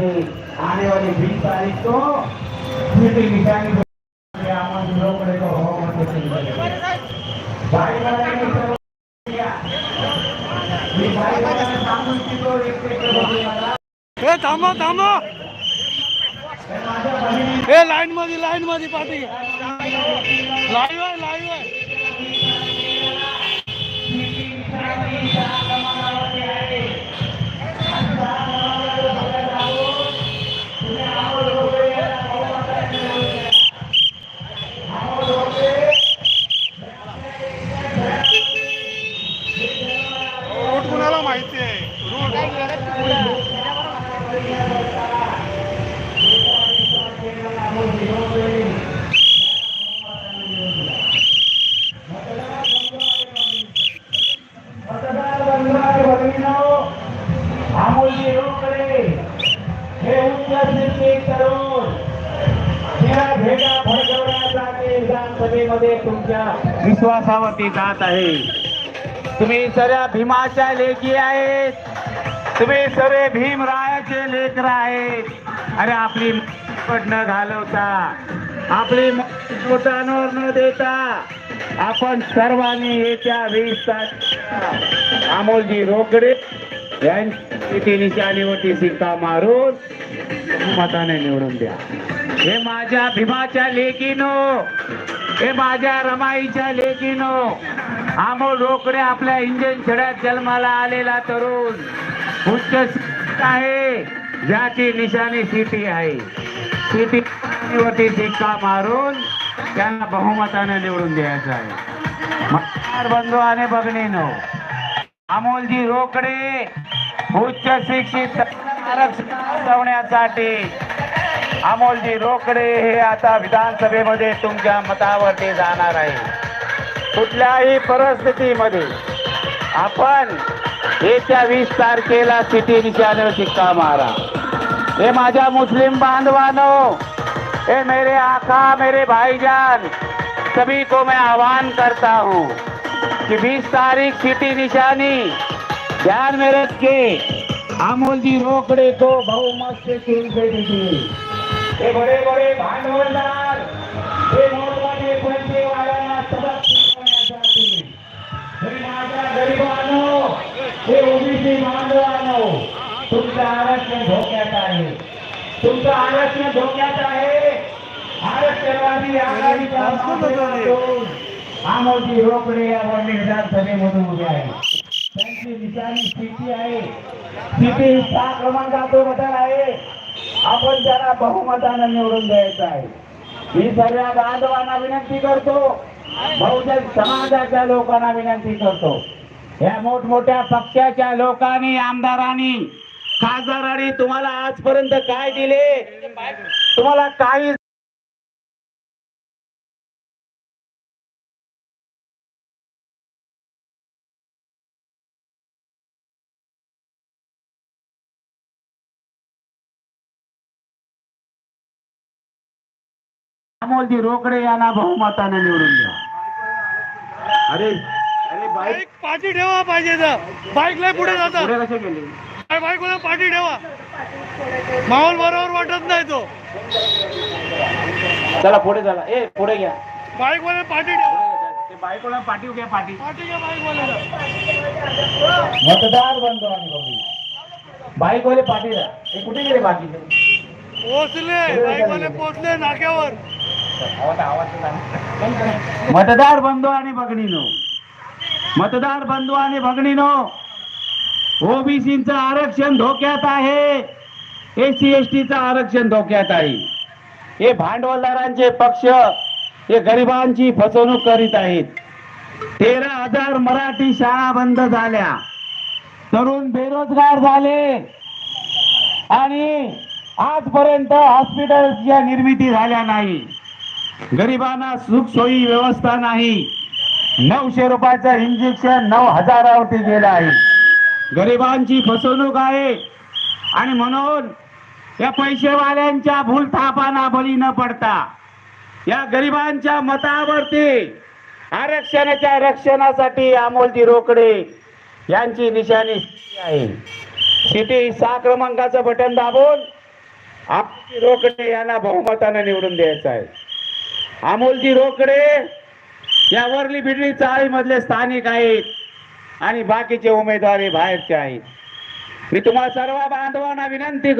છે આને વાળી વીસ તારીખ તો મીટિંગ નિશાની આમાં જોવો પડે એ થામો થામો એ લાઈનમાંથી લાઈનમાંથી પાટી. લાઈવ લાઈવ तरुण या भेगा फडकवण्यासाठी विधानसभेमध्ये तुमच्या विश्वासावरती जात आहे. तुम्ही सर्व भीमाच्या लेखी आहेत. तुम्ही सर्व भीमरायाचे लेकर आहेत. अरे आपली पट न घालवता आपली पोटांवर न देता आपण सर्वांनी येत्या वीस तारखेला अमोलजी रोकडे यांची निशाणीवरती सीता मारून मताने निवडून द्या. हे माझ्या भीमाच्या लेकीनो हे माझ्या रमाईच्या लेकीनो अमोल रोकडे आपल्या इंजन छड्यात जन्माला आलेला तरुण. उच्च आहे. ज्याची निशाणी सिटी आहे. सिटी वरती मारून त्यांना बहुमताने निवडून द्यायचं आहे. मतदार बंधू आणि भगिनीनो अमोलजी रोकडे उच्च शिक्षित आरक्षण अमोलजी रोकडे हे आता विधानसभेमध्ये तुमच्या मतावरती जाणार आहे. कुठल्याही परिस्थितीमध्ये आपण येत्या वीस तारखेला सिटी निशाण्यावर शिक्का मारा? हे माझ्या मुस्लिम बांधवानो हे मेरे आका मेरे भाईजान सभी को मैं आह्वान करता हूँ कि 20 तारीख सिटी निशानी ध्यान में रख के अमोल जी रोकड़े को बहुमत से चुन दे दीजिए बड़े बड़े भांडवलदार तुमचं आरक्षण धोक्यात आहे. तुमचं आरक्षण धोक्यात आहे. आरक्षणवादी अमोलजी रोकडे विधानसभेमधून उभे आहे त्यांची निशाणी स्थिती आहे. स्थिती सहा बदल आहे. आपण त्यांना बहुमतानं निवडून द्यायचं आहे. मी सर्व बांधवांना विनंती करतो. बहुजन समाजाच्या लोकांना विनंती करतो. या मोठमोठ्या पक्षाच्या लोकांनी आमदारांनी खासदारांनी तुम्हाला आजपर्यंत काय दिले? तुम्हाला काही अमोलजी रोकडे यांना बहुमताने निवडून द्या. अरे. अरे बाईक पाठी ठेवा पाहिजे तर. बाईक लय पुढे जातात. पुढे कसे गेले? काय बाईकला पाठी ठेवा. माहोल बरोबर वाटत नाही तो. चला पुढे चला. ए पुढे घ्या. बाईक वाले पाठी ठेवा. ते बाईकला पाठीव घ्या पाठी. पाठी घ्या बाईक वाल्याला मतदार आणि भगिनी बाईकवाले पाठीला हे कुठे गेले बाकीचे पोहोचले बाईक वाले पोहोचले नाक्यावर. मतदार बंधू आणि भगिनीनो. मतदार बंधू आणि भगिनीनो ओबीसीचं आरक्षण धोक्यात आहे. एससी एस टीचं आरक्षण धोक्यात आहे. हे भांडवलदारांचे पक्ष हे गरिबांची फसवणूक करीत आहेत. तेरा हजार मराठी शाळा बंद झाल्या. तरुण बेरोजगार झाले. आणि आजपर्यंत हॉस्पिटलच्या निर्मिती झाल्या नाही. गरिबांना सुखसोयी व्यवस्था नाही. नऊशे रुपयाचं इंजेक्शन नऊ हजारावरती गेलं आहे. गरिबांची फसवणूक आहे. आणि म्हणून या पैसेवाल्यांच्या भूलथापांना बळी न पडता या गरिबांच्या मतावरती आरक्षणाच्या रक्षणासाठी अमोलजी रोकडे यांची निशाणी आहे. सिटी सहा क्रमांकाचं बटन दाबून आपली रोकडे यांना बहुमतानं निवडून द्यायचं आहे. अमोलजी रोकडे या वरली बिडली चाळीमधले स्थानिक आहेत. आणि बाकीचे उमेदवारी बाहेरचे आहेत. मी तुम्हाला सर्व बांधवांना विनंती करतो